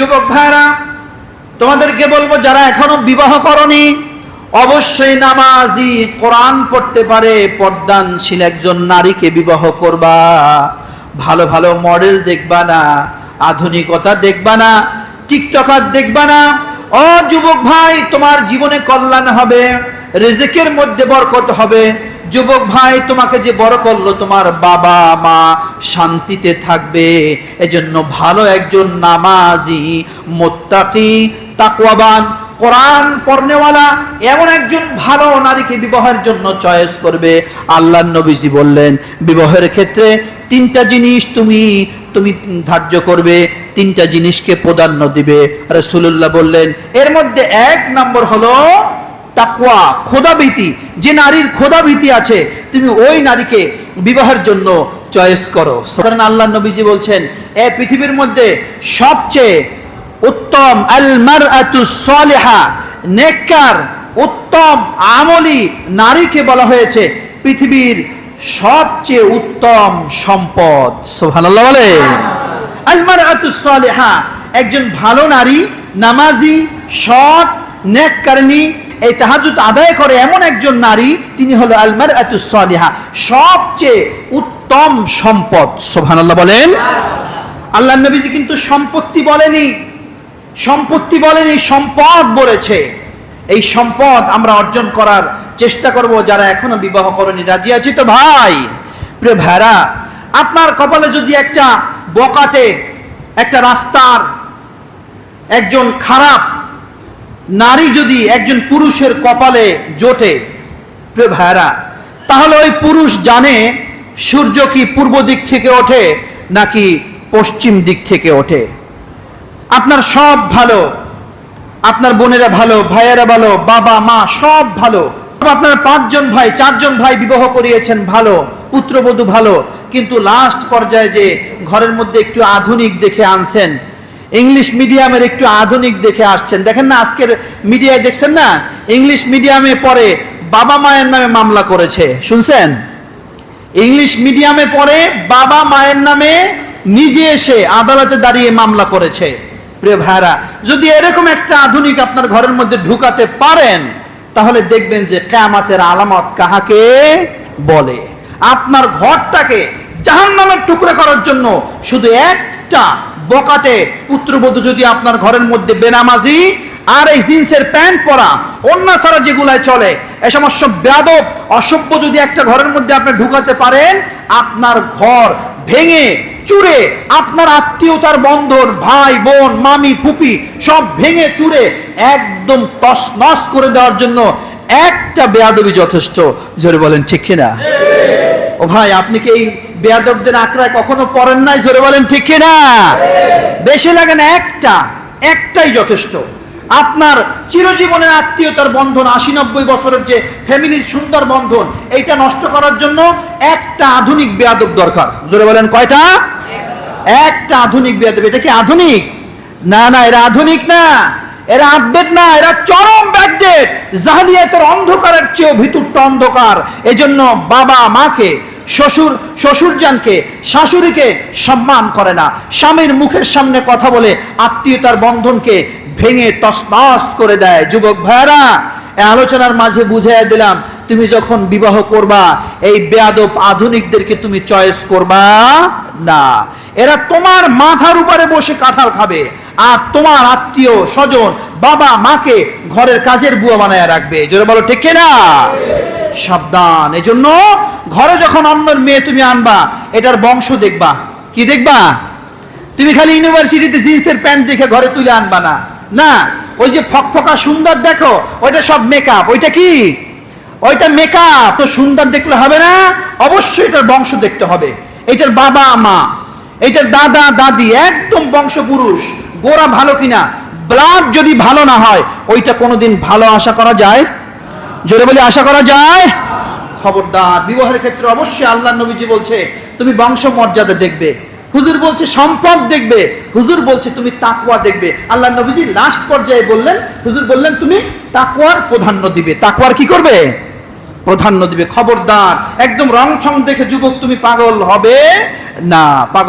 যুবক ভাইরা তোমাদেরকে বলব, যারা এখনও বিবাহ করনি, অবশ্যই নামাজি কোরআন পড়তে পারে পর্দানশীল একজন নারীকে বিবাহ করবা। ভালো ভালো মডেল দেখবা না, আধুনিকতা দেখবা না, টিকটকার দেখবা না। ও যুবক ভাই, তোমার জীবনে কল্যাণ হবে, রেজেকের মধ্যে বরকত হবে। যুবক ভাই, তোমাকে যে বড় করল, তোমার বাবা মা শান্তিতে থাকবে। এজন্য ভালো একজন নামাজি, মোত্তাকি, তাকওয়াবান, কোরআন পড়নেওয়ালা, এমন একজন ভালো নারীকে বিবাহের জন্য চয়েস করবে। আল্লাহ নবীজি বললেন, বিবাহের ক্ষেত্রে তিনটা জিনিস তুমি তুমি ধার্য করবে, তিনটা জিনিসকে প্রাধান্য দিবে। রসুল্লাহ বললেন, এর মধ্যে এক নম্বর হলো তাকওয়া, খোদাভীতি, যে নারীর খোদাভীতি আছে, তুমি ওই নারীকে বিবাহের জন্য চয়েস করো। সুতরাং আল্লাহ নবীজি বলছেন, এ পৃথিবীর মধ্যে সবচেয়ে উত্তম আল মারআতু সালিহা, নেককার, উত্তম আমলি নারীকে বলা হয়েছে পৃথিবীর সবচেয়ে উত্তম সম্পদ। সুবহানাল্লাহ বলে। আল মারআতু সালিহা, একজন ভালো নারী, নামাজি, সৎ নেককারিনী এই তাহাজুদ আদায় করে এমন একজন নারী, তিনি হলো আলমার সালিহা, সবচেয়ে উত্তম সম্পদ। সুবহানাল্লাহ বলেন। আল্লাহ নবীজি কিন্তু সম্পত্তি বলেনি। সম্পত্তি বলেনি, সম্পদ বলেছে। এই সম্পদ আমরা অর্জন করার চেষ্টা করব, যারা এখনও বিবাহ করেনি। রাজি আছি তো ভাই? প্রিয় ভাইরা আপনার কপালে যদি একটা বকাটে, একটা রাস্তার একজন খারাপ নারী যদি একজন পুরুষের কপালে জোটে, প্রিয় ভাইরা তাহলে ওই পুরুষ জানে সূর্য কি পূর্ব দিক থেকে ওঠে নাকি পশ্চিম দিক থেকে ওঠে। আপনার সব ভালো, আপনার বোনেরা ভালো, ভাইয়েরা ভালো, বাবা, মা, সব ভালো। আপনার পাঁচজন ভাই, চারজন ভাই বিবাহ করিয়েছেন ভালো, পুত্রবধূ ভালো, কিন্তু লাস্ট পর্যায়ে যে ঘরের মধ্যে একটু আধুনিক দেখে আনছেন ইংলিশ মিডিয়ামের একটু আধুনিক দেখে আসছেন। দেখেন না, আজকের মিডিয়ায় দেখছেন না? ইংলিশ মিডিয়ামে পরে বাবা মায়ের নামে মামলা করেছে। শুনছেন? ইংলিশ মিডিয়ামে পরে বাবা মায়ের নামে নিজে এসে আদালতে দাঁড়িয়ে মামলা করেছে। প্রিয় ভাইরা যদি এরকম একটা আধুনিক আপনার ঘরের মধ্যে ঢুকাতে পারেন, তাহলে দেখবেন যে কেয়ামাতের আলামত কাহাকে বলে? আপনার ঘরটাকে জাহান নামের টুকরো করার জন্য শুধু একটা বকাটে পুত্রবধূ যদি আপনার ঘরের মধ্যে বেনামাজি আর এই জিন্সের প্যান্ট পরা, অন্য ছাড়া যেগুলায় চলে, এ সমস্ত বেদব অসভ্য যদি একটা ঘরের মধ্যে আপনি ঢুকাতে পারেন, আপনার ঘর ভেঙে, চুরে, আপনার আত্মীয়তার বন্ধন, ভাই, বোন, মামি, ফুপি, সব ভেঙে, চুরে, একদম তছনছ করে দেওয়ার জন্য একটা বেয়াদবি যথেষ্ট। জোরে বলেন, ঠিক কিনা? ও ভাই, আপনি কি এই বেয়াদবদের আঁকড়ায় কখনো পড়েন নাই, জোরে বলেন, ঠিক কিনা? বেশি লাগে না একটা, একটাই যথেষ্ট। আপনার চিরজীবনের আত্মীয়তার বন্ধন আশি নব্বই বছরের যে ফ্যামিলির সুন্দর বন্ধন, এইটা নষ্ট করার জন্য একটা আধুনিক বেয়াদব দরকার। জোরে বলেন, কয়টা? একটা আধুনিক বেয়াদব। এটা কি আধুনিক? না না, এরা আধুনিক না। এরা আপডেট না, এরা চরম ব্যাকডেট জাহালিয়াতের অন্ধকারের চেয়েও ভিতরটা অন্ধকার। এজন্য বাবা মাকে শ্বশুর, শ্বশুরজানকে, শাশুড়িকে সম্মান করে না। স্বামীর মুখের সামনে কথা বলে আত্মীয়তার বন্ধনকে ভেঙে তসনস করে দেয়। যুবক ভাইরা আলোচনার মাঝে বুঝাইয়া দিলাম, তুমি যখন বিবাহ করবা, এই বেয়াদব আধুনিকদেরকে তুমি চয়েস করবা না। এরা তোমার মাথার উপরে বসে কাঁঠাল খাবে আর তোমার আত্মীয়, স্বজন, বাবা, মাকে ঘরের কাজের বুয়া বানায় রাখবে। জোরে বলো, ঠিক না সাবধান। এজন্য ঘরে যখন অন্যের মেয়ে তুমি আনবা, এটার বংশ দেখবা। কি দেখবা? তুমি খালি ইউনিভার্সিটিতে জিন্সের প্যান্ট দেখে ঘরে তুলে আনবা না। না, ওই যে ফকফকা সুন্দর দেখো, ওইটা সব মেকআপ ওইটা কি? ওইটা মেকআপ তো সুন্দর দেখলে হবে না, অবশ্যই এটার বংশ দেখতে হবে। এটার বাবা, মা। এটার দাদা, দাদি, একদম বংশ পুরুষ গোড়া ভালো কিনা? ব্লাড যদি ভালো না হয়, ওইটা কোনোদিন ভালো আশা করা যায় জোরে বলে, আশা করা যায়? খবরদার, বিবাহের ক্ষেত্রে অবশ্যই আল্লাহ নবীজি বলছে, তুমি বংশ মর্যাদা দেখবে। হুজুর বলছে সম্পদ দেখবে, হুজুর বলছে তুমি তাকুয়া দেখবে। আল্লাহ নবীজি লাস্ট পর্যায়ে বললেন, হুজুর বললেন, তুমি তাকুয়ার প্রাধান্য দিবে। তাকওয়ার কি করবে? প্রাধান্য দিবে। খবরদার, একদম রং ছং দেখে যুবক তুমি পাগল হবে না, পাগল